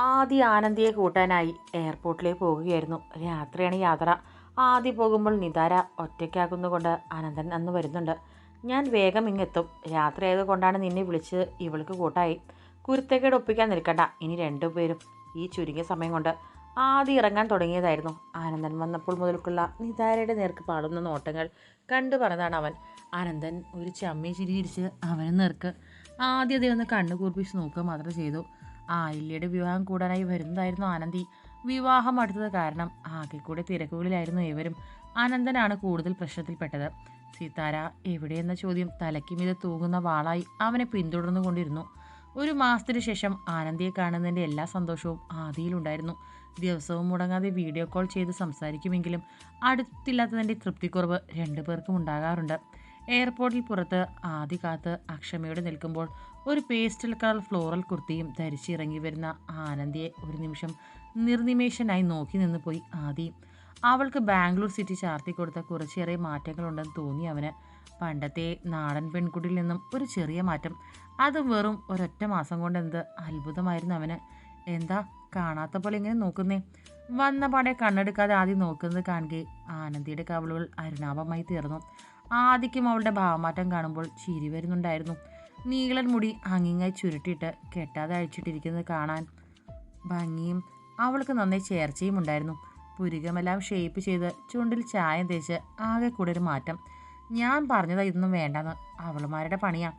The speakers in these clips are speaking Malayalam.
ആദ്യ ആനന്ദിയെ കൂട്ടാനായി എയർപോർട്ടിലേക്ക് പോകുകയായിരുന്നു. രാത്രിയാണ് യാത്ര. ആദ്യ പോകുമ്പോൾ നിതാര ഒറ്റയ്ക്കാകുന്നുകൊണ്ട് അനന്തൻ അന്ന് വരുന്നുണ്ട്. ഞാൻ വേഗം ഇങ്ങെത്തും. രാത്രി ആയതുകൊണ്ടാണ് നിന്നെ വിളിച്ച് ഇവൾക്ക് കൂട്ടായി. കുരുത്തക്കേട് ഒപ്പിക്കാൻ നിൽക്കണ്ട. ഇനി രണ്ടുപേരും ഈ ചുരുങ്ങിയ സമയം കൊണ്ട് ആദ്യം ഇറങ്ങാൻ തുടങ്ങിയതായിരുന്നു. ആനന്ദൻ വന്നപ്പോൾ മുതൽക്കുള്ള നിതാരയുടെ നേർക്ക് പാടുന്ന നോട്ടങ്ങൾ കണ്ടു പറഞ്ഞതാണ് അവൻ. ആനന്ദൻ ഒരു ചമ്മി ചിരിയിരിച്ച് അവനെ നേർക്ക് ആദ്യം അതേ ഒന്ന് കണ്ണു കൂർപ്പിച്ച് നോക്കുക മാത്രം ചെയ്തു. ആയില്യയുടെ വിവാഹം കൂടാനായി വരുന്നതായിരുന്നു ആനന്ദി. വിവാഹം അടുത്തത് കാരണം ആകെ കൂടെ തിരക്കുകളിലായിരുന്നു ഇവരും. ആനന്ദനാണ് കൂടുതൽ പ്രശ്നത്തിൽപ്പെട്ടത്. സീതാര എവിടെയെന്ന ചോദ്യം തലയ്ക്ക് മീതെ തൂങ്ങുന്ന വാളായി അവനെ പിന്തുടർന്നു കൊണ്ടിരുന്നു ഒരു മാസത്തിന് ശേഷം ആനന്ദിയെ കാണുന്നതിന്റെ എല്ലാ സന്തോഷവും ആദിയിലുണ്ടായിരുന്നു. ദിവസവും മുടങ്ങാതെ വീഡിയോ കോൾ ചെയ്ത് സംസാരിക്കുമെങ്കിലും അടുത്തില്ലാത്തതിന്റെ തൃപ്തിക്കുറവ് രണ്ടു പേർക്കും ഉണ്ടാകാറുണ്ട്. എയർപോർട്ടിൽ പുറത്ത് ആദ്യ കാത്ത് അക്ഷമയോടെ നിൽക്കുമ്പോൾ ഒരു പേസ്റ്റൽ കളർ ഫ്ലോറൽ കുർത്തിയും ധരിച്ചിറങ്ങി വരുന്ന ആനന്ദിയെ ഒരു നിമിഷം നിർനിമേഷനായി നോക്കി നിന്ന് പോയി ആദി. അവൾക്ക് ബാംഗ്ലൂർ സിറ്റി ചാർത്തി കൊടുത്ത കുറച്ചേറെ മാറ്റങ്ങളുണ്ടെന്ന് തോന്നി അവന്. പണ്ടത്തെ നാടൻ പെൺകുട്ടിയിൽ നിന്നും ഒരു ചെറിയ മാറ്റം. അത് വെറും ഒരൊറ്റ മാസം കൊണ്ട് എന്ത് അത്ഭുതമായിരുന്നു അവന്. എന്താ കാണാത്ത പോലെ ഇങ്ങനെ നോക്കുന്നേ? വന്ന പാടെ കണ്ണെടുക്കാതെ ആദ്യം നോക്കുന്നത് കാണുകയെ ആനന്ദിയുടെ കവളുകൾ അരുണാഭമായി തീർന്നു. ആദിക്കും അവളുടെ ഭാവമാറ്റം കാണുമ്പോൾ ചിരി വരുന്നുണ്ടായിരുന്നു. നീളൻ മുടി അങ്ങിങ്ങായി ചുരുട്ടിയിട്ട് കെട്ടാതെ അഴിച്ചിട്ടിരിക്കുന്നത് കാണാൻ ഭംഗിയും അവൾക്ക് നന്നായി ചേർച്ചയും ഉണ്ടായിരുന്നു. പുരുകമെല്ലാം ഷേപ്പ് ചെയ്ത് ചുണ്ടിൽ ചായം തേച്ച് ആകെ കൂടെ ഒരു മാറ്റം. ഞാൻ പറഞ്ഞതാ ഇതൊന്നും വേണ്ടെന്ന് അവളുമാരുടെ പണിയാ.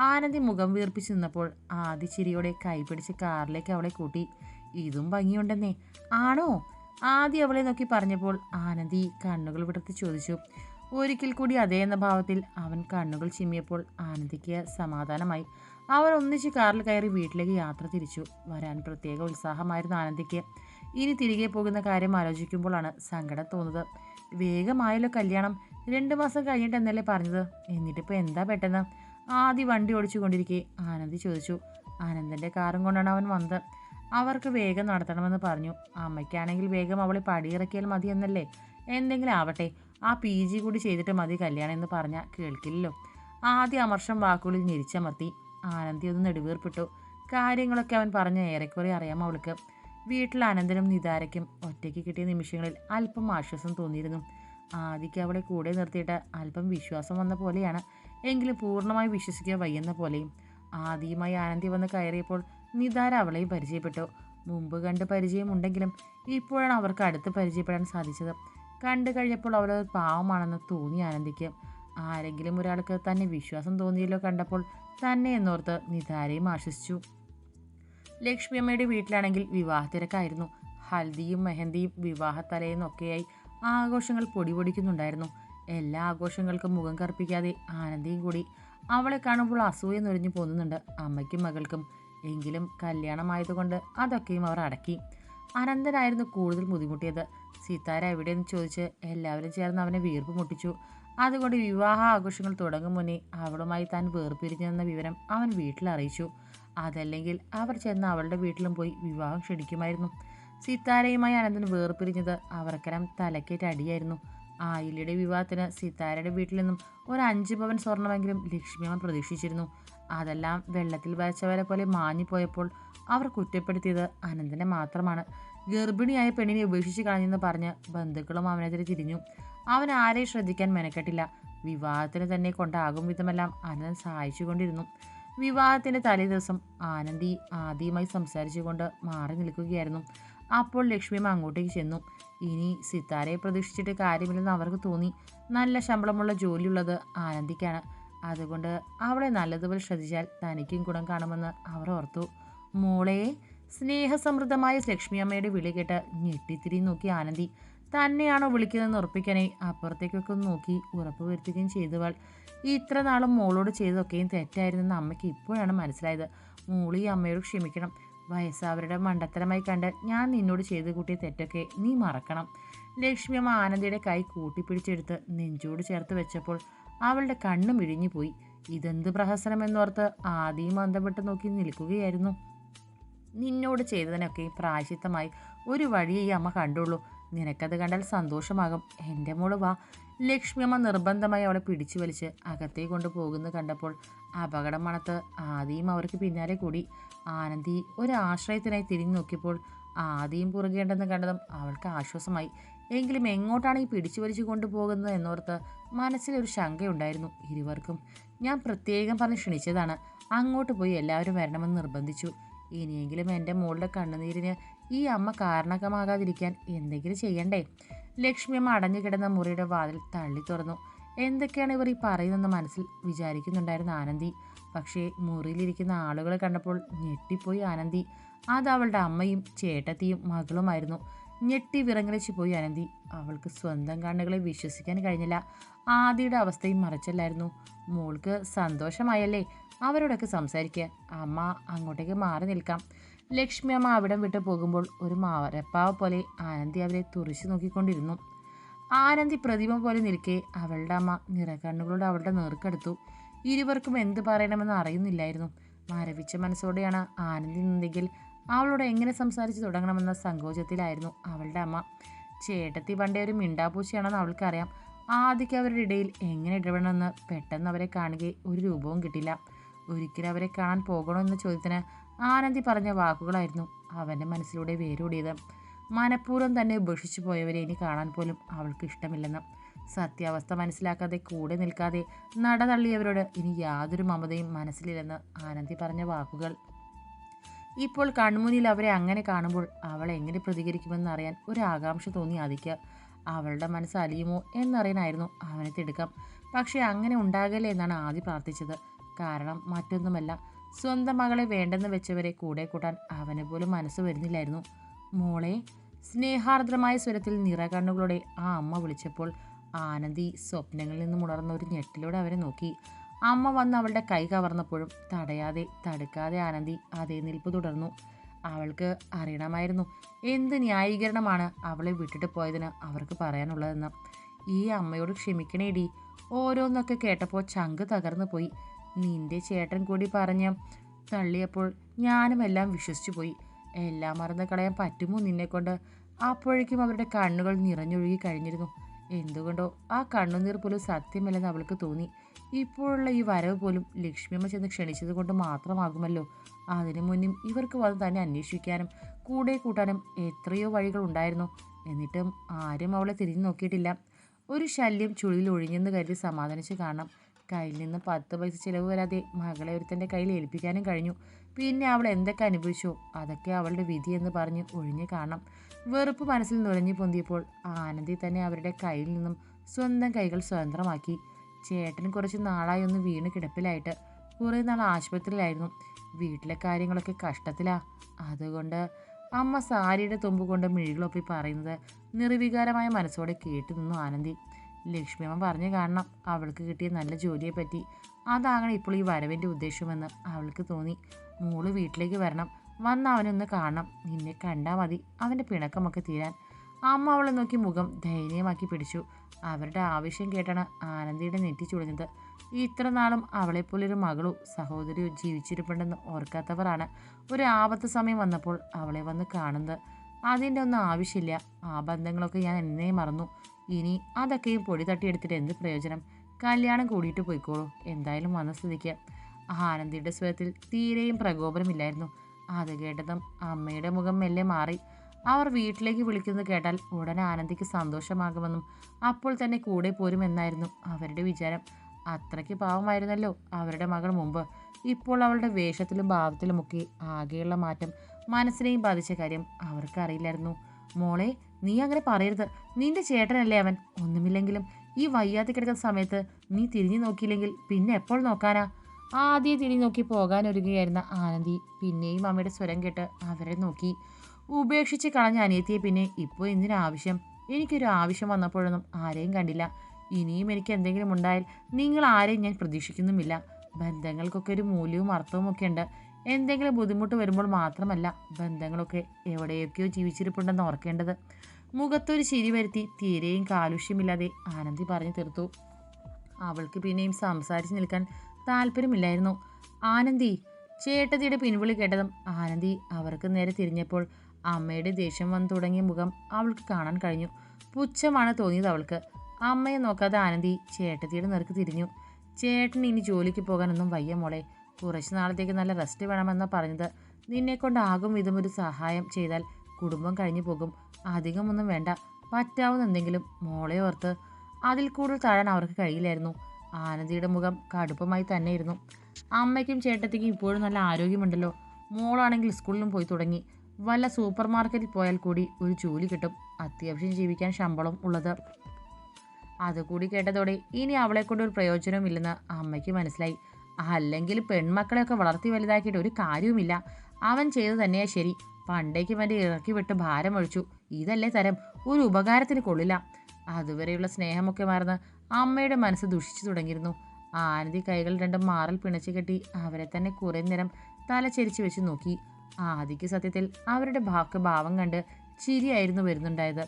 ആനന്ദി മുഖം വീർപ്പിച്ച് നിന്നപ്പോൾ ആദ്യ ചിരിയോടെ കൈപിടിച്ച് കാറിലേക്ക് അവളെ കൂട്ടി. ഇതും ഭംഗിയുണ്ടെന്നേ. ആണോ? ആദ്യം അവളെ നോക്കി പറഞ്ഞപ്പോൾ ആനന്ദി കണ്ണുകൾ വിടർത്തി ചോദിച്ചു. ഒരിക്കൽ കൂടി അതേ എന്ന ഭാവത്തിൽ അവൻ കണ്ണുകൾ ചിമ്മിയപ്പോൾ ആനന്ദിക്ക് സമാധാനമായി. അവർ ഒന്നിച്ച് കാറിൽ കയറി വീട്ടിലേക്ക് യാത്ര തിരിച്ചു. വരാൻ പ്രത്യേക ഉത്സാഹമായിരുന്നു ആനന്ദിക്ക്. ഇനി തിരികെ പോകുന്ന കാര്യം ആലോചിക്കുമ്പോഴാണ് സങ്കടം തോന്നുന്നത്. വേഗമായല്ലോ കല്യാണം. രണ്ട് മാസം കഴിഞ്ഞിട്ട് എന്നല്ലേ പറഞ്ഞത്? എന്നിട്ടിപ്പോൾ എന്താ പെട്ടെന്ന്? ആദ്യം വണ്ടി ഓടിച്ചു കൊണ്ടിരിക്കെ ആനന്ദി ചോദിച്ചു. ആനന്ദന്റെ കാറും കൊണ്ടാണ് അവൻ വന്നത്. അവർക്ക് വേഗം നടത്തണമെന്ന് പറഞ്ഞു. അമ്മയ്ക്കാണെങ്കിൽ വേഗം അവളെ പടിയിറക്കിയാൽ മതി എന്നല്ലേ എന്തെങ്കിലും ആവട്ടെ. ആ പി ജി കൂടി ചെയ്തിട്ട് മതി കല്യാണം എന്ന് പറഞ്ഞാൽ കേൾക്കില്ലല്ലോ. ആദ്യ അമർഷം വാക്കുകളിൽ ഞെരിച്ചമർത്തി. ആനന്ദി ഒന്ന് നെടുവീർപ്പിട്ടു. കാര്യങ്ങളൊക്കെ അവൻ പറഞ്ഞ ഏറെക്കുറെ അറിയാം അവൾക്ക്. വീട്ടിൽ അനന്തനും നിതാരയ്ക്കും ഒറ്റയ്ക്ക് കിട്ടിയ നിമിഷങ്ങളിൽ അല്പം ആശ്വാസം തോന്നിയിരുന്നു. ആദിക്ക് അവളെ കൂടെ നിർത്തിയിട്ട് അല്പം വിശ്വാസം വന്ന പോലെയാണ്. എങ്കിലും പൂർണമായി വിശ്വസിക്കാൻ വയ്യുന്ന പോലെയും. ആദിയുമായി ആനന്ദി വന്ന് കയറിയപ്പോൾ നിതാര അവളെയും പരിചയപ്പെട്ടു. മുമ്പ് കണ്ട് പരിചയമുണ്ടെങ്കിലും ഇപ്പോഴാണ് അവർക്ക് അടുത്ത് പരിചയപ്പെടാൻ സാധിച്ചത്. കണ്ടു കഴിഞ്ഞപ്പോൾ ഒരു പാവമാണെന്ന് തോന്നി ആനന്ദിക്ക്. ആരെങ്കിലും ഒരാൾക്ക് തന്നെ വിശ്വാസം തോന്നിയല്ലോ കണ്ടപ്പോൾ തന്നെ എന്നോർത്ത് നിതാരയും ആശ്വസിച്ചു ലക്ഷ്മിയമ്മയുടെ വീട്ടിലാണെങ്കിൽ വിവാഹ തിരക്കായിരുന്നു. ഹൽദിയും മെഹന്തിയും വിവാഹ തലേന്നൊക്കെയായി ആഘോഷങ്ങൾ പൊടിപൊടിക്കുന്നുണ്ടായിരുന്നു എല്ലാ ആഘോഷങ്ങൾക്കും മുഖം കറുപ്പിക്കാതെ ആനന്ദിയും കൂടി അവളെ കാണുമ്പോൾ അസൂയ നൊരിഞ്ഞു പോകുന്നുണ്ട് അമ്മയ്ക്കും മകൾക്കും. എങ്കിലും കല്യാണമായതുകൊണ്ട് അതൊക്കെയും അവർ അടക്കി. അനന്തനായിരുന്നു കൂടുതൽ ബുദ്ധിമുട്ടിയത്. സീതാര എവിടെയെന്ന് ചോദിച്ച് എല്ലാവരും ചേർന്ന് അവനെ വീർപ്പ് മുട്ടിച്ചു. അതുകൊണ്ട് വിവാഹ ആഘോഷങ്ങൾ തുടങ്ങും മുന്നേ അവളുമായി താൻ വേർപിരിഞ്ഞെന്ന വിവരം അവൻ വീട്ടിൽ അറിയിച്ചു. അതല്ലെങ്കിൽ അവർ ചെന്ന് അവളുടെ വീട്ടിലും പോയി വിവാഹം ക്ഷണിക്കുമായിരുന്നു. സിത്താരയുമായി അനന്തൻ വേർപിരിഞ്ഞത് അവർക്കരം തലക്കേറ്റ അടിയായിരുന്നു. ആയിലയുടെ വിവാഹത്തിന് സിത്താരയുടെ വീട്ടിൽ നിന്നും ഒരു അഞ്ച് പവൻ സ്വർണമെങ്കിലും ലക്ഷ്മിയമ്മ പ്രതീക്ഷിച്ചിരുന്നു. അതെല്ലാം വെള്ളത്തിൽ വരച്ചവരെ പോലെ മാഞ്ഞുപോയപ്പോൾ അവർ കുറ്റപ്പെടുത്തിയത് അനന്തനെ മാത്രമാണ്. ഗർഭിണിയായ പെണ്ണിനെ ഉപേക്ഷിച്ച് കളഞ്ഞെന്ന് പറഞ്ഞ് ബന്ധുക്കളും അവനെതിരെ തിരിഞ്ഞു. അവൻ ആരെയും ശ്രദ്ധിക്കാൻ മെനക്കെട്ടില്ല. വിവാഹത്തിന് തന്നെ കൊണ്ടാകും വിധമെല്ലാം അനന്തൻ സഹായിച്ചുകൊണ്ടിരുന്നു. വിവാഹത്തിന്റെ തലേ ദിവസം ആനന്ദി ആദ്യമായി സംസാരിച്ചുകൊണ്ട് മാറി നിൽക്കുകയായിരുന്നു. അപ്പോൾ ലക്ഷ്മിയും അങ്ങോട്ടേക്ക് ചെന്നു. ഇനി സിത്താരയെ പ്രതീക്ഷിച്ചിട്ട് കാര്യമില്ലെന്ന് അവർക്ക് തോന്നി. നല്ല ശമ്പളമുള്ള ജോലിയുള്ളത് ആനന്ദിക്കാണ്. അതുകൊണ്ട് അവളെ നല്ലതുപോലെ ശ്രദ്ധിച്ചാൽ തനിക്കും ഗുണം കാണുമെന്ന് അവർ ഓർത്തു. മോളെ സ്നേഹസമൃദ്ധമായ ലക്ഷ്മിയമ്മയുടെ വിളി കേട്ട് ഞെട്ടിത്തിരി നോക്കി ആനന്ദി. തന്നെയാണോ വിളിക്കുന്നതെന്ന് ഉറപ്പിക്കാനായി അപ്പുറത്തേക്കൊക്കെ നോക്കി ഉറപ്പ് വരുത്തുകയും ചെയ്തവൾ. ഇത്ര നാളും മോളോട് ചെയ്തതൊക്കെയും തെറ്റായിരുന്നെന്ന് അമ്മയ്ക്ക് ഇപ്പോഴാണ് മനസ്സിലായത്. മോളി അമ്മയോട് ക്ഷമിക്കണം. വയസ്സാവരുടെ മണ്ടത്തരമായി കണ്ട് ഞാൻ നിന്നോട് ചെയ്ത് കൂട്ടിയ തെറ്റൊക്കെ നീ മറക്കണം. ലക്ഷ്മിയമ്മ ആനന്ദിയുടെ കൈ കൂട്ടിപ്പിടിച്ചെടുത്ത് നെഞ്ചോട് ചേർത്ത് വെച്ചപ്പോൾ അവളുടെ കണ്ണും ഇഴിഞ്ഞു പോയി ഇതെന്ത് പ്രഹസനമെന്നോർത്ത് ആദ്യം അന്തപ്പെട്ട് നോക്കി നിൽക്കുകയായിരുന്നു. നിന്നോട് ചെയ്തതിനൊക്കെ പ്രായശിത്തമായി ഒരു വഴിയേ അമ്മ കണ്ടുള്ളൂ. നിനക്കത് കണ്ടാൽ സന്തോഷമാകും. എന്റെ മോൾ വാ. ലക്ഷ്മി അമ്മ നിർബന്ധമായി അവളെ പിടിച്ചു വലിച്ച് അകത്തേക്ക് കൊണ്ട് പോകുന്നത് കണ്ടപ്പോൾ അപകടം മണത്ത് ആദിയും അവർക്ക് പിന്നാലെ കൂടി. ആനന്ദി ഒരു ആശ്രയത്തിനായി തിരിഞ്ഞു നോക്കിയപ്പോൾ ആദിയും പുറകേണ്ടെന്ന് കണ്ടതും അവൾക്ക് ആശ്വാസമായി. എങ്കിലും എങ്ങോട്ടാണ് ഈ പിടിച്ചു വലിച്ചു കൊണ്ടുപോകുന്നത് എന്നോർത്ത് മനസ്സിലൊരു ശങ്കയുണ്ടായിരുന്നു ഇരുവർക്കും. ഞാൻ പ്രത്യേകം പറഞ്ഞ് ക്ഷണിച്ചതാണ്. അങ്ങോട്ട് പോയി എല്ലാവരും വരണമെന്ന് നിർബന്ധിച്ചു. ഇനിയെങ്കിലും എന്റെ മോളുടെ കണ്ണുനീരിന് ഈ അമ്മ കാരണക്കമാകാതിരിക്കാൻ എന്തെങ്കിലും ചെയ്യണ്ടേ? ലക്ഷ്മിയമ്മ അടഞ്ഞു കിടന്ന മുറിയുടെ വാതിൽ തള്ളി തുറന്നു. എന്തൊക്കെയാണ് ഇവർ ഈ പറയുന്നതെന്ന് മനസ്സിൽ വിചാരിക്കുന്നുണ്ടായിരുന്ന ആനന്ദി. പക്ഷേ മുറിയിലിരിക്കുന്ന ആളുകളെ കണ്ടപ്പോൾ ഞെട്ടിപ്പോയി ആനന്ദി. അത് അവളുടെ അമ്മയും ചേട്ടത്തിയും മകളുമായിരുന്നു. ഞെട്ടി വിറങ്ങലിച്ചു പോയി അനന്തി അവൾക്ക് സ്വന്തം കണ്ണുകളെ വിശ്വസിക്കാൻ കഴിഞ്ഞില്ല. ആദിയുടെ അവസ്ഥയും മറച്ചല്ലായിരുന്നു. മോൾക്ക് സന്തോഷമായല്ലേ? അവരോടൊക്കെ സംസാരിക്കുക അമ്മ അങ്ങോട്ടേക്ക് മാറി നിൽക്കാം. ലക്ഷ്മി അമ്മ അവിടം വിട്ട് പോകുമ്പോൾ ഒരു മാരപ്പാവ പോലെ ആനന്ദി അവരെ തുറിച്ചു നോക്കിക്കൊണ്ടിരുന്നു. ആനന്ദി പ്രതിമ പോലെ നിൽക്കെ അവളുടെ അമ്മ നിറകണ്ണുകളോട് അവളുടെ നേർക്കെടുത്തു. ഇരുവർക്കും എന്ത് പറയണമെന്ന് അറിയുന്നില്ലായിരുന്നു. മരവിച്ച മനസ്സോടെയാണ് ആനന്ദി നിന്നെങ്കിൽ അവളോട് എങ്ങനെ സംസാരിച്ച് തുടങ്ങണമെന്ന സങ്കോചത്തിലായിരുന്നു അവളുടെ അമ്മ. ചേട്ടത്തി പണ്ടേ ഒരു മിണ്ടാപ്പൂച്ചയാണെന്ന് അവൾക്കറിയാം. ആദ്യക്ക് അവരുടെ ഇടയിൽ എങ്ങനെ ഇടപെടണമെന്ന് പെട്ടെന്ന് അവരെ കാണുകയും ഒരു രൂപവും കിട്ടില്ല ഒരിക്കലും അവരെ കാണാൻ പോകണമെന്ന ചോദ്യത്തിന് ആനന്ദി പറഞ്ഞ വാക്കുകളായിരുന്നു അവന്റെ മനസ്സിലൂടെ വേരോടിയത്. മനഃപൂർവം തന്നെ ഉപേക്ഷിച്ചു പോയവരെ ഇനി കാണാൻ പോലും അവൾക്ക് ഇഷ്ടമില്ലെന്ന്. സത്യാവസ്ഥ മനസ്സിലാക്കാതെ കൂടെ നിൽക്കാതെ നടതള്ളിയവരോട് ഇനി യാതൊരു മമതയും മനസ്സിലില്ലെന്ന് ആനന്ദി പറഞ്ഞ വാക്കുകൾ. ഇപ്പോൾ കൺമുന്നിൽ അവരെ അങ്ങനെ കാണുമ്പോൾ അവൾ എങ്ങനെ പ്രതികരിക്കുമെന്ന് അറിയാൻ ഒരു ആകാംക്ഷ തോന്നി ആദിക്ക്. അവളുടെ മനസ്സ് അലിയുമോ എന്നറിയാനായിരുന്നു അവനെ തിടുക്കം പക്ഷേ അങ്ങനെ ഉണ്ടാകല്ലേ എന്നാണ് ആദ്യം പ്രാർത്ഥിച്ചത്. കാരണം മറ്റൊന്നുമല്ല സ്വന്തം മകളെ വേണ്ടെന്ന് വെച്ചവരെ കൂടെ കൂട്ടാൻ അവനെ പോലും മനസ്സ് വരുന്നില്ലായിരുന്നു. മോളെ സ്നേഹാർദ്രമായ സ്വരത്തിൽ നിറകണ്ണുകളോടെ ആ അമ്മ വിളിച്ചപ്പോൾ ആനന്ദി സ്വപ്നങ്ങളിൽ നിന്നും ഉണർന്ന ഒരു ഞെട്ടിലൂടെ അവരെ നോക്കി. അമ്മ വന്ന് അവളുടെ കൈ കവർന്നപ്പോഴും തടയാതെ തടുക്കാതെ ആനന്ദി അതേ നിൽപ്പ് തുടർന്നു. അവൾക്ക് അറിയണമായിരുന്നു. എന്ത് ന്യായീകരണമാണ് അവളെ വിട്ടിട്ട് പോയതിന് അവർക്ക് പറയാനുള്ളതെന്ന്. ഈ അമ്മയോട് ക്ഷമിക്കണേടി. ഓരോന്നൊക്കെ കേട്ടപ്പോൾ ചങ്ക് തകർന്നു പോയി. നിന്റെ ചേട്ടൻ കൂടി പറഞ്ഞ് തള്ളിയപ്പോൾ ഞാനും എല്ലാം വിശ്വസിച്ചു പോയി. എല്ലാം മറന്ന് കളയാൻ പറ്റുമോ നിന്നെക്കൊണ്ട്? അപ്പോഴേക്കും അവരുടെ കണ്ണുകൾ നിറഞ്ഞൊഴുകി കഴിഞ്ഞിരുന്നു. എന്തുകൊണ്ടോ ആ കണ്ണുനീർ പോലും സത്യമല്ലെന്ന് അവൾക്ക് തോന്നി. ഇപ്പോഴുള്ള ഈ വരവ് പോലും ലക്ഷ്മിയമ്മ ചെന്ന് ക്ഷണിച്ചത് കൊണ്ട് മാത്രമാകുമല്ലോ. അതിനു മുന്നും ഇവർക്ക് വന്ന് തന്നെ അന്വേഷിക്കാനും കൂടെ കൂട്ടാനും എത്രയോ വഴികൾ ഉണ്ടായിരുന്നു. എന്നിട്ടും ആരും അവളെ തിരിഞ്ഞു നോക്കിയിട്ടില്ല. ഒരു ശല്യം ചുളിയിൽ ഒഴിഞ്ഞെന്ന് കരുതി സമാധാനിച്ച് കാണാം കയ്യിൽ നിന്ന് പത്ത് പൈസ ചിലവ് വരാതെ മകളെ ഒരുത്തന്റെ കയ്യിൽ ഏൽപ്പിക്കാനും കഴിഞ്ഞു. പിന്നെ അവൾ എന്തൊക്കെ അനുഭവിച്ചു? അതൊക്കെ അവളുടെ വിധി എന്ന് പറഞ്ഞ് ഒഴിഞ്ഞു കാണാം വെറുപ്പ് മനസ്സിൽ നുഴഞ്ഞു പൊന്തിയപ്പോൾ ആനന്ദി തന്നെ അവരുടെ കയ്യിൽ നിന്നും സ്വന്തം കൈകൾ സ്വതന്ത്രമാക്കി. ചേട്ടൻ കുറച്ച് നാളായി ഒന്ന് വീണ് കിടപ്പിലായിട്ട്. കുറേ നാൾ ആശുപത്രിയിലായിരുന്നു. വീട്ടിലെ കാര്യങ്ങളൊക്കെ കഷ്ടത്തിലാ. അതുകൊണ്ട് അമ്മ സാരിയുടെ തുമ്പ് കൊണ്ട് മിഴികളൊപ്പി പറയുന്നത് നിർവികാരമായ മനസ്സോടെ കേട്ടു നിന്നു ആനന്ദി. ലക്ഷ്മിയമ്മ പറഞ്ഞു കാണണം അവൾക്ക് കിട്ടിയ നല്ല ജോലിയെപ്പറ്റി. അതാകണം ഇപ്പോൾ ഈ വരവിന്റെ ഉദ്ദേശമെന്ന് അവൾക്ക് തോന്നി. മോൾ വീട്ടിലേക്ക് വരണം. വന്ന് അവനൊന്ന് കാണണം. നിന്നെ കണ്ടാൽ മതി. അവന്റെ പിണക്കമൊക്കെ തീരാൻ. അമ്മ അവളെ നോക്കി മുഖം ധൈര്യമാക്കി പിടിച്ചു. അവരുടെ ആവശ്യം കേട്ടാണ് ആനന്ദിയുടെ നെറ്റി ചുളിഞ്ഞത്. ഇത്ര നാളും അവളെപ്പോലൊരു മകളോ സഹോദരിയോ ജീവിച്ചിരിപ്പുണ്ടെന്ന് ഓർക്കാത്തവരാണ് ഒരു ആപത്ത് സമയം വന്നപ്പോൾ അവളെ വന്ന് കാണുന്നത്. അതിന്റെ ഒന്നും ആവശ്യമില്ല. ആ ബന്ധങ്ങളൊക്കെ ഞാൻ എന്നേ മറന്നു. ഇനി അതൊക്കെയും പൊടി തട്ടിയെടുത്തിട്ട് എന്ത് പ്രയോജനം? കല്യാണം കൂടിയിട്ട് പോയിക്കോളൂ. എന്തായാലും വന്ന സ്ഥിതിക്ക്. ആനന്ദിയുടെ സ്വരത്തിൽ തീരെയും പ്രകോപനമില്ലായിരുന്നു. അത് കേട്ടതും അമ്മയുടെ മുഖം മെല്ലെ മാറി. അവർ വീട്ടിലേക്ക് വിളിക്കുന്നത് കേട്ടാൽ ഉടനെ ആനന്ദിക്ക് സന്തോഷമാകുമെന്നും അപ്പോൾ തന്നെ കൂടെ പോരുമെന്നായിരുന്നു അവരുടെ വിചാരം. അത്രയ്ക്ക് പാവമായിരുന്നല്ലോ അവരുടെ മകൾ മുമ്പ്. ഇപ്പോൾ അവളുടെ വേഷത്തിലും ഭാവത്തിലുമൊക്കെ ആകെയുള്ള മാറ്റം മനസ്സിനെയും ബാധിച്ച കാര്യം അവർക്കറിയില്ലായിരുന്നു മോളെ നീ അങ്ങനെ പറയരുത്. നിന്റെ ചേട്ടനല്ലേ അവൻ. ഒന്നുമില്ലെങ്കിലും ഈ വയ്യാതെ കിടക്കുന്ന സമയത്ത് നീ തിരിഞ്ഞു നോക്കിയില്ലെങ്കിൽ പിന്നെ എപ്പോൾ നോക്കാനാ? ആദ്യം തിരി നോക്കി പോകാനൊരുങ്ങുകയായിരുന്ന ആനന്ദി പിന്നെയും അമ്മയുടെ സ്വരം കേട്ട് അവരെ നോക്കി. ഉപേക്ഷിച്ച് കളഞ്ഞ അനിയത്തിയെ പിന്നെ ഇപ്പോൾ എന്തിനാവശ്യം എനിക്കൊരു ആവശ്യം വന്നപ്പോഴൊന്നും ആരെയും കണ്ടില്ല. ഇനിയും എനിക്ക് എന്തെങ്കിലും ഉണ്ടായാൽ നിങ്ങൾ ആരെയും ഞാൻ പ്രതീക്ഷിക്കുന്നുമില്ല. ബന്ധങ്ങൾക്കൊക്കെ ഒരു മൂല്യവും അർത്ഥവും ഒക്കെ ഉണ്ട്. എന്തെങ്കിലും ബുദ്ധിമുട്ട് വരുമ്പോൾ മാത്രമല്ല ബന്ധങ്ങളൊക്കെ എവിടെയൊക്കെയോ ജീവിച്ചിരിപ്പുണ്ടെന്ന് ഓർക്കേണ്ടത്. മുഖത്തൊരു ചിരി വരുത്തി തീരെയും കാലുഷ്യമില്ലാതെ ആനന്ദി പറഞ്ഞു തീർത്തു. അവൾക്ക് പിന്നെയും സംസാരിച്ച് നിൽക്കാൻ താല്പര്യമില്ലായിരുന്നു. ആനന്ദി ചേട്ടത്തിയുടെ പിൻവിളി കേട്ടതും ആനന്ദി അവർക്ക് നേരെ തിരിഞ്ഞപ്പോൾ അമ്മയുടെ ദേഷ്യം വന്നു തുടങ്ങിയ മുഖം അവൾക്ക് കാണാൻ കഴിഞ്ഞു. പുച്ഛമാണ് തോന്നിയത് അവൾക്ക്. അമ്മയെ നോക്കാതെ ആനന്ദി ചേട്ടത്തിയുടെ നേർക്ക് തിരിഞ്ഞു. ചേട്ടൻ ഇനി ജോലിക്ക് പോകാനൊന്നും വയ്യ മോളെ. കുറച്ച് നാളത്തേക്ക് നല്ല റെസ്റ്റ് വേണമെന്നാണ് പറഞ്ഞത്. നിന്നെക്കൊണ്ടാകും വിധം ഒരു സഹായം ചെയ്താൽ കുടുംബം കഴിഞ്ഞു പോകും. അധികമൊന്നും വേണ്ട. പറ്റാവുന്ന എന്തെങ്കിലും മോളെ ഓർത്ത് അതിൽ കൂടുതൽ താഴാൻ അവർക്ക് കഴിയില്ലായിരുന്നു. ആനന്ദിയുടെ മുഖം കടുപ്പമായി തന്നെയിരുന്നു. അമ്മയ്ക്കും ചേട്ടത്തിക്കും ഇപ്പോഴും നല്ല ആരോഗ്യമുണ്ടല്ലോ. മോളാണെങ്കിൽ സ്കൂളിലും പോയി തുടങ്ങി. വല്ല സൂപ്പർ മാർക്കറ്റിൽ പോയാൽ കൂടി ഒരു ജോലി കിട്ടും. അത്യാവശ്യം ജീവിക്കാൻ ശമ്പളം ഉള്ളത്. അതുകൂടി കേട്ടതോടെ ഇനി അവളെ കൊണ്ട് ഒരു പ്രയോജനവുമില്ലെന്ന് അമ്മയ്ക്ക് മനസ്സിലായി. അല്ലെങ്കിൽ പെൺമക്കളെയൊക്കെ വളർത്തി വലുതാക്കിയിട്ട് ഒരു കാര്യവുമില്ല. അവൻ ചെയ്തു തന്നെയാ ശരി. പണ്ടേക്ക് അവന്റെ ഇറക്കി വിട്ട് ഭാരം ഒഴിച്ചു ഇതല്ലേ തരം. ഒരു ഉപകാരത്തിന് കൊള്ളില്ല. അതുവരെയുള്ള സ്നേഹമൊക്കെ മറന്ന് അമ്മയുടെ മനസ്സ് ദുഷിച്ചു തുടങ്ങിയിരുന്നു. ആനന്ദി കൈകൾ രണ്ടും മാറിൽ പിണച്ചു കെട്ടി അവരെ തന്നെ കുറേ നേരം തല വെച്ച് നോക്കി. ആദിക്ക് സത്യത്തിൽ അവരുടെ ഭാക്ക് ഭാവം കണ്ട് ചിരിയായിരുന്നു വരുന്നുണ്ടായത്.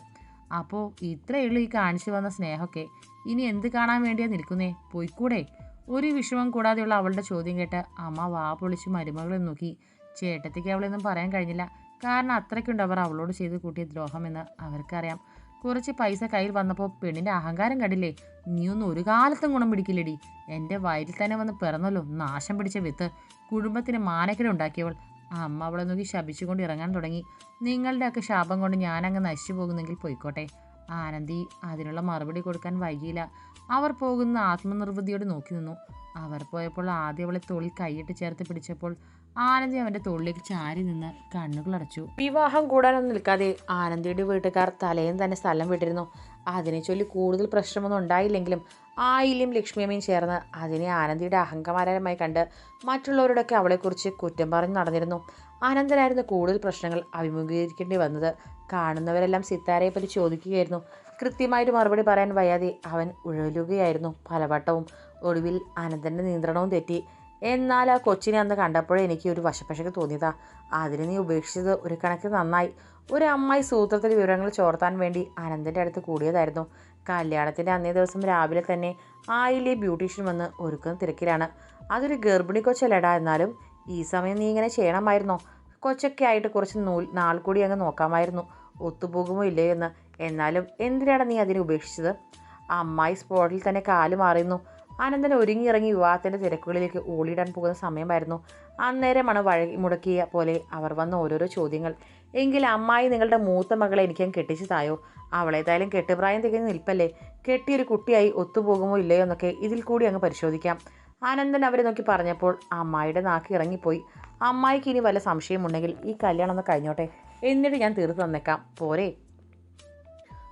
അപ്പോൾ ഇത്രയുള്ളൂ ഈ കാണിച്ചു വന്ന സ്നേഹമൊക്കെ. ഇനി എന്ത് കാണാൻ വേണ്ടിയാ നിൽക്കുന്നേ? പോയിക്കൂടെ? ഒരു വിഷമം കൂടാതെയുള്ള അവളുടെ ചോദ്യം കേട്ട് അമ്മ വാ പൊളിച്ച് മരുമകളെ നോക്കി. ചേട്ടത്തിക്ക് അവളൊന്നും പറയാൻ കഴിഞ്ഞില്ല. കാരണം അത്രയ്ക്കുണ്ട് അവർ അവളോട് ചെയ്ത് കൂട്ടിയ ദ്രോഹമെന്ന് അവർക്കറിയാം. കുറച്ച് പൈസ കയ്യിൽ വന്നപ്പോൾ പെണ്ണിന്റെ അഹങ്കാരം കണ്ടില്ലേ? നീ നീയൊന്നും ഒരു കാലത്തും ഗുണം പിടിക്കില്ലടി. എന്റെ വയറ്റിൽ തന്നെ വന്ന് പിറന്നല്ലോ നാശം പിടിച്ച വിത്ത്. കുടുംബത്തിന് മാനക്കേട് ഉണ്ടാക്കിയവൾ. അമ്മ അവളെ നോക്കി ശപിച്ചുകൊണ്ട് ഇറങ്ങാൻ തുടങ്ങി. നിങ്ങളുടെയൊക്കെ ശാപം കൊണ്ട് ഞാനങ്ങ് നശിച്ചു പോകുന്നെങ്കിൽ പോയിക്കോട്ടെ. ആനന്ദി അതിനുള്ള മറുപടി കൊടുക്കാൻ വൈകിയില്ല. അവർ പോകുന്ന ആത്മനിർവൃതിയോട് നോക്കി നിന്നു. അവർ പോയപ്പോൾ ആദ്യം അവളെ തോളിൽ കൈയിട്ട് ചേർത്ത് പിടിച്ചപ്പോൾ ആനന്ദി അവന്റെ തോളിലേക്ക് ചാരി നിന്ന് കണ്ണുകൾ അടച്ചു. വിവാഹം കൂടാനൊന്നും നിൽക്കാതെ ആനന്ദിയുടെ വീട്ടുകാർ തലേന്ന് തന്നെ സ്ഥലം വിട്ടിരുന്നു. അതിനെ ചൊല്ലി കൂടുതൽ പ്രശ്നമൊന്നും ഉണ്ടായില്ലെങ്കിലും ആയിലും ലക്ഷ്മിയമ്മയും ചേർന്ന് അതിനെ ആനന്ദിയുടെ അഹങ്കമാരമായി കണ്ട് മറ്റുള്ളവരോടൊക്കെ അവളെക്കുറിച്ച് കുറ്റം പറഞ്ഞു നടന്നിരുന്നു. ആനന്ദനായിരുന്നു കൂടുതൽ പ്രശ്നങ്ങൾ അഭിമുഖീകരിക്കേണ്ടി വന്നത്. കാണുന്നവരെല്ലാം സിത്താരയെ പറ്റി ചോദിക്കുകയായിരുന്നു. കൃത്യമായിട്ട് മറുപടി പറയാൻ വയ്യാതെ അവൻ ഉഴലുകയായിരുന്നു. പലവട്ടവും ഒടുവിൽ അനന്തന്റെ നിയന്ത്രണവും തെറ്റി. എന്നാൽ ആ കൊച്ചിനെ അന്ന് കണ്ടപ്പോഴേ എനിക്ക് ഒരു വശപ്പശക്ക് തോന്നിയതാ. അതിനെ നീ ഉപേക്ഷിച്ചത് ഒരു കണക്കിന് നന്നായി. ഒരു അമ്മായി സൂത്രത്തിൽ വിവരങ്ങൾ ചോർത്താൻ വേണ്ടി അനന്തന്റെ അടുത്ത് കൂടിയതായിരുന്നു. കല്യാണത്തിന്റെ അന്നേ ദിവസം രാവിലെ തന്നെ ആയിലെ ബ്യൂട്ടീഷ്യൻ വന്ന് ഒരുക്കുന്ന തിരക്കിലാണ്. അതൊരു ഗർഭിണി കൊച്ചല്ലടാ എന്നാലും ഈ സമയം നീ ഇങ്ങനെ ചെയ്യണമായിരുന്നോ? കൊച്ചൊക്കെ ആയിട്ട് കുറച്ച് നൂൽ നാൾ കൂടി അങ്ങ് നോക്കാമായിരുന്നു. ഒത്തുപോകുമോ ഇല്ലയോ എന്ന്. എന്നാലും എന്തിനാണ് നീ അതിനെ ഉപേക്ഷിച്ചത്? അമ്മായി സ്പോട്ടിൽ തന്നെ കാൽ മാറിയുന്നു അനന്തൻ ഒരുങ്ങിയിറങ്ങി വിവാഹത്തിന്റെ തിരക്കുകളിലേക്ക് ഓളിയിടാൻ പോകുന്ന സമയമായിരുന്നു. അന്നേരമാണ് വഴി മുടക്കിയ പോലെ അവർ വന്ന ഓരോരോ ചോദ്യങ്ങൾ. എങ്കിൽ അമ്മായി നിങ്ങളുടെ മൂത്ത മകളെ എനിക്ക് കെട്ടിച്ചു തായോ? അവളേതായാലും കെട്ടുപ്രായം തികഞ്ഞ് നിൽപ്പല്ലേ? കെട്ടിയൊരു കുട്ടിയായി ഒത്തുപോകുമോ ഇല്ലയോ എന്നൊക്കെ ഇതിൽ കൂടി അങ്ങ് പരിശോധിക്കാം. ആനന്ദൻ അവരെ നോക്കി പറഞ്ഞപ്പോൾ അമ്മായിയുടെ നാക്ക് ഇറങ്ങിപ്പോയി. അമ്മായിക്ക് ഇനി വല്ല സംശയമുണ്ടെങ്കിൽ ഈ കല്യാണം ഒന്ന് കഴിഞ്ഞോട്ടെ? എന്നിട്ട് ഞാൻ തീർത്തു തന്നേക്കാം. പോരെ.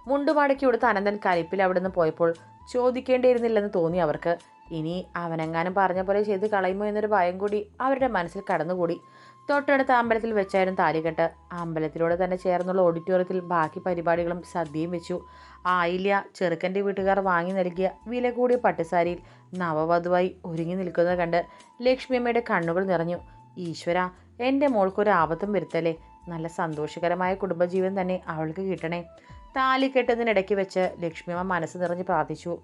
മുണ്ടുമാടക്കി കൊടുത്ത അനന്തൻ കലിപ്പിൽ അവിടെ നിന്ന് പോയപ്പോൾ ചോദിക്കേണ്ടിയിരുന്നില്ലെന്ന് തോന്നി അവർക്ക്. ഇനി അവനെങ്ങാനും പറഞ്ഞ പോലെ ചെയ്ത് കളയുമോ എന്നൊരു ഭയം കൂടി അവരുടെ മനസ്സിൽ കടന്നുകൂടി. തൊട്ടടുത്ത അമ്പലത്തിൽ വെച്ചായിരുന്നു താലികെട്ട്. അമ്പലത്തിലൂടെ തന്നെ ചേർന്നുള്ള ഓഡിറ്റോറിയത്തിൽ ബാക്കി പരിപാടികളും സദ്യയും വെച്ചു. ആയില്യ ചെറുക്കന്റെ വീട്ടുകാർ വാങ്ങി നൽകിയ വില കൂടിയ പട്ടുസാരിയിൽ നവവധുവായി ഒരുങ്ങി നിൽക്കുന്നത് കണ്ട് ലക്ഷ്മിയമ്മയുടെ കണ്ണുകൾ നിറഞ്ഞു. ഈശ്വര എന്റെ മോൾക്കൊരു ആപത്തും വരുത്തല്ലേ? നല്ല സന്തോഷകരമായ കുടുംബജീവൻ തന്നെ അവൾക്ക് കിട്ടണേ. താലി കെട്ടുന്നതിനിടയ്ക്ക് വെച്ച് ലക്ഷ്മിയമ്മ മനസ്സ് നിറഞ്ഞ് പ്രാർത്ഥിച്ചു.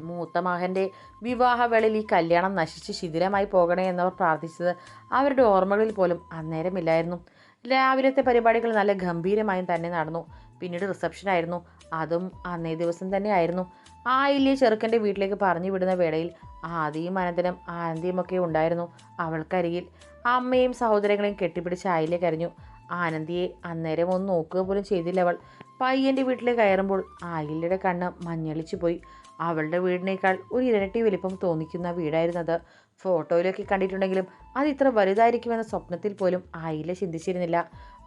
മൂത്ത മകന്റെ വിവാഹവേളയിൽ ഈ കല്യാണം നശിച്ച് ശിഥിലമായി പോകണേ എന്നവർ പ്രാർത്ഥിച്ചത് അവരുടെ ഓർമ്മകളിൽ പോലും അന്നേരമില്ലായിരുന്നു. രാവിലത്തെ പരിപാടികൾ നല്ല ഗംഭീരമായും തന്നെ നടന്നു. പിന്നീട് റിസപ്ഷൻ ആയിരുന്നു. അതും അന്നേ ദിവസം തന്നെ ആയിരുന്നു ആയില്ലേ ചെറുക്കന്റെ വീട്ടിലേക്ക് പറഞ്ഞു വിടുന്ന വേളയിൽ ആദിയും അനന്തനും ആനന്ദിയുമൊക്കെ ഉണ്ടായിരുന്നു അവൾക്കരികിൽ. അമ്മയും സഹോദരങ്ങളെയും കെട്ടിപ്പിടിച്ച് ആയില്ലേ കരഞ്ഞു. ആനന്ദിയെ അന്നേരം ഒന്ന് നോക്കുക പോലും ചെയ്തില്ല അവൾ. പയ്യന്റെ വീട്ടിൽ കയറുമ്പോൾ ആയില്ലയുടെ കണ്ണ് മഞ്ഞളിച്ചു പോയി. അവളുടെ വീടിനേക്കാൾ ഒരു ഇരട്ടി വലിപ്പം തോന്നിക്കുന്ന വീടായിരുന്നത്. ഫോട്ടോയിലൊക്കെ കണ്ടിട്ടുണ്ടെങ്കിലും അത് ഇത്ര വലുതായിരിക്കുമെന്ന സ്വപ്നത്തിൽ പോലും ആയില്ല ചിന്തിച്ചിരുന്നില്ല.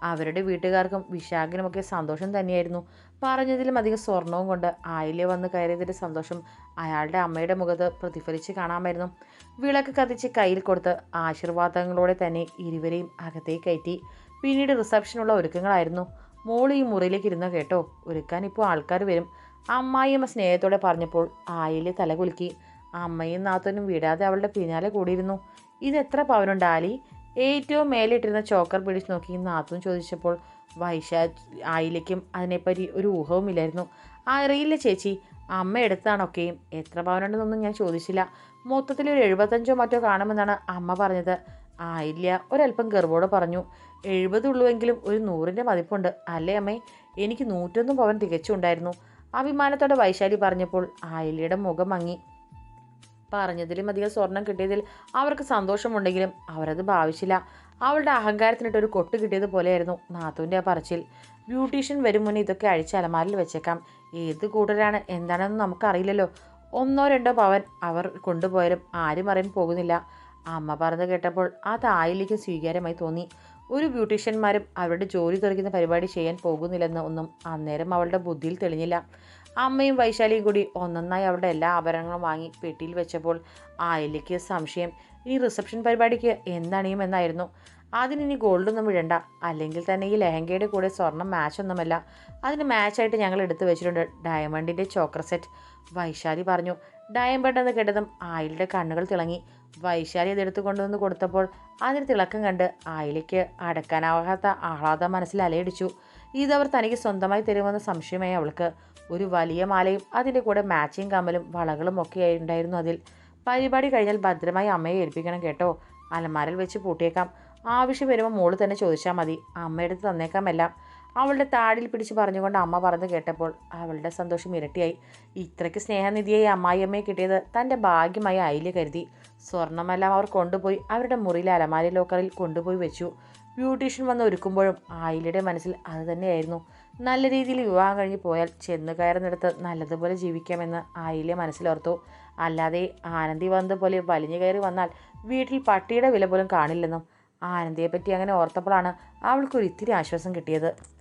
അവരുടെ വീട്ടുകാർക്കും വിശാഖിനുമൊക്കെ സന്തോഷം തന്നെയായിരുന്നു. പറഞ്ഞതിലും അധികം സ്വർണവും കൊണ്ട് ആയില്യ വന്ന് കയറിയതിന്റെ സന്തോഷം അയാളുടെ അമ്മയുടെ മുഖത്ത് പ്രതിഫലിച്ച് കാണാമായിരുന്നു. വിളക്ക് കത്തിച്ച് കയ്യിൽ കൊടുത്ത് ആശീർവാദങ്ങളോടെ തന്നെ ഇരുവരെയും അകത്തേക്ക് കയറ്റി. പിന്നീട് റിസപ്ഷനുള്ള ഒരുക്കങ്ങളായിരുന്നു. മോൾ ഈ മുറിയിലേക്ക് ഇരുന്ന കേട്ടോ ഒരുക്കാൻ ഇപ്പോൾ ആൾക്കാർ വരും. അമ്മായിയമ്മ സ്നേഹത്തോടെ പറഞ്ഞപ്പോൾ തല തലകുലുക്കി അമ്മയും നാത്തനും വിടാതെ അവളുടെ പിന്നാലെ കൂടിയിരുന്നു. ഇത് എത്ര പവനുണ്ട് ആലി ഏറ്റവും മേലിട്ടിരുന്ന ചോക്കർ പിടിച്ച് നോക്കി നാത്തും ചോദിച്ചപ്പോൾ വൈശാ ആയിലേക്കും അതിനെപ്പറ്റി ഒരു ഊഹവുമില്ലായിരുന്നു അറിയില്ല ചേച്ചി അമ്മ എടുത്താണൊക്കെയും എത്ര പവനുണ്ടെന്നൊന്നും ഞാൻ ചോദിച്ചില്ല. മൊത്തത്തിൽ ഒരു എഴുപത്തഞ്ചോ മറ്റോ കാണുമെന്നാണ് അമ്മ പറഞ്ഞത്. ആയില്ല ഒരല്പം ഗർവോടെ പറഞ്ഞു. എഴുപതുള്ളുവെങ്കിലും ഒരു നൂറിന്റെ മതിപ്പുണ്ട്. അല്ലേ അമ്മേ? എനിക്ക് നൂറ്റൊന്ന് പവൻ തികച്ചുണ്ടായിരുന്നു. അഭിമാനത്തോടെ വൈശാലി പറഞ്ഞപ്പോൾ ആയില്ലയുടെ മുഖം മങ്ങി. പറഞ്ഞതിലും അധികം സ്വർണം കിട്ടിയതിൽ അവർക്ക് സന്തോഷമുണ്ടെങ്കിലും അവരത് ഭാവിച്ചില്ല. അവളുടെ അഹങ്കാരത്തിനിട്ട് ഒരു കൊട്ട് കിട്ടിയത് പോലെയായിരുന്നു നാത്തുവിന്റെ ആ പറച്ചിൽ. ബ്യൂട്ടീഷ്യൻ വരും മുന്നേ ഇതൊക്കെ അഴിച്ച് അലമാരിൽ വെച്ചേക്കാം. ഏത് കൂട്ടരാണ്? എന്താണെന്ന് നമുക്കറിയില്ലല്ലോ. ഒന്നോ രണ്ടോ പവൻ അവർ കൊണ്ടുപോയാലും ആരും അറിയാൻ പോകുന്നില്ല. അമ്മ പറഞ്ഞു കേട്ടപ്പോൾ അത് ആയിലേക്കും സ്വീകാര്യമായി തോന്നി. ഒരു ബ്യൂട്ടീഷ്യന്മാരും അവരുടെ ജോലി തെറിക്കുന്ന പരിപാടി ചെയ്യാൻ പോകുന്നില്ലെന്ന് ഒന്നും അന്നേരം അവളുടെ ബുദ്ധിയിൽ തെളിഞ്ഞില്ല. അമ്മയും വൈശാലിയും കൂടി ഒന്നൊന്നായി അവളുടെ എല്ലാ ആഭരണങ്ങളും വാങ്ങി പെട്ടിയിൽ വെച്ചപ്പോൾ ആയിലേക്ക് സംശയം ഈ റിസപ്ഷൻ പരിപാടിക്ക് എന്നണിയുമെന്നായിരുന്നു അതിനിനി ഗോൾഡൊന്നും വിടണ്ട. അല്ലെങ്കിൽ തന്നെ ഈ ലെഹങ്കയുടെ കൂടെ സ്വർണം മാച്ച് ഒന്നുമല്ല അതിന് മാച്ചായിട്ട് ഞങ്ങൾ എടുത്തു വെച്ചിട്ടുണ്ട് ഡയമണ്ടിന്റെ ചോക്കർ സെറ്റ്. വൈശാലി പറഞ്ഞു. ഡയമണ്ട് എന്ന് കേട്ടതും ആയിലിന്റെ കണ്ണുകൾ തിളങ്ങി. വൈശാലി അതെടുത്ത് കൊണ്ടുവന്ന് കൊടുത്തപ്പോൾ അതിന് തിളക്കം കണ്ട് ആയിലേക്ക് അടക്കാനാവാത്ത ആഹ്ലാദം മനസ്സിൽ അലയടിച്ചു. ഇതവർ തനിക്ക് സ്വന്തമായി തരുമെന്ന സംശയമായി അവൾക്ക് ഒരു വലിയ മാലയും അതിന്റെ കൂടെ മാച്ചിങ് കമ്മലും വളകളും ഒക്കെ ഉണ്ടായിരുന്നു അതിൽ. പരിപാടി കഴിഞ്ഞാൽ ഭദ്രമായി അമ്മയെ ഏൽപ്പിക്കണം കേട്ടോ. അലമാരൽ വെച്ച് പൂട്ടിയേക്കാം. ആവശ്യം വരുമ്പോൾ മോൾ തന്നെ ചോദിച്ചാൽ മതി. അമ്മയെടുത്ത് തന്നേക്കാമെല്ലാം അവളുടെ താടിൽ പിടിച്ച് പറഞ്ഞുകൊണ്ട് അമ്മ പറഞ്ഞു കേട്ടപ്പോൾ അവളുടെ സന്തോഷം ഇരട്ടിയായി. ഇത്രയ്ക്ക് സ്നേഹനിധിയായി അമ്മായിയമ്മയെ കിട്ടിയത് തന്റെ ഭാഗ്യമായി അയിൽ കരുതി. സ്വർണമെല്ലാം അവർ കൊണ്ടുപോയി അവരുടെ മുറിയിലെ അലമാരി ലോക്കറിൽ കൊണ്ടുപോയി വെച്ചു. ബ്യൂട്ടീഷ്യൻ വന്ന് ഒരുക്കുമ്പോഴും ആയിലയുടെ മനസ്സിൽ അത് തന്നെയായിരുന്നു. നല്ല രീതിയിൽ വിവാഹം കഴിഞ്ഞ് പോയാൽ ചെന്ന് കയറുന്നിടത്ത് നല്ലതുപോലെ ജീവിക്കാമെന്ന് ആയിലെ മനസ്സിലോർത്തു. അല്ലാതെ ആനന്ദി വന്നതുപോലെ വലിഞ്ഞു കയറി വന്നാൽ വീട്ടിൽ പട്ടിയുടെ വില പോലും കാണില്ലെന്നും ആനന്ദിയെപ്പറ്റി അങ്ങനെ ഓർത്തപ്പോഴാണ് അവൾക്കൊരു ഇത്തിരി ആശ്വാസം കിട്ടിയത്.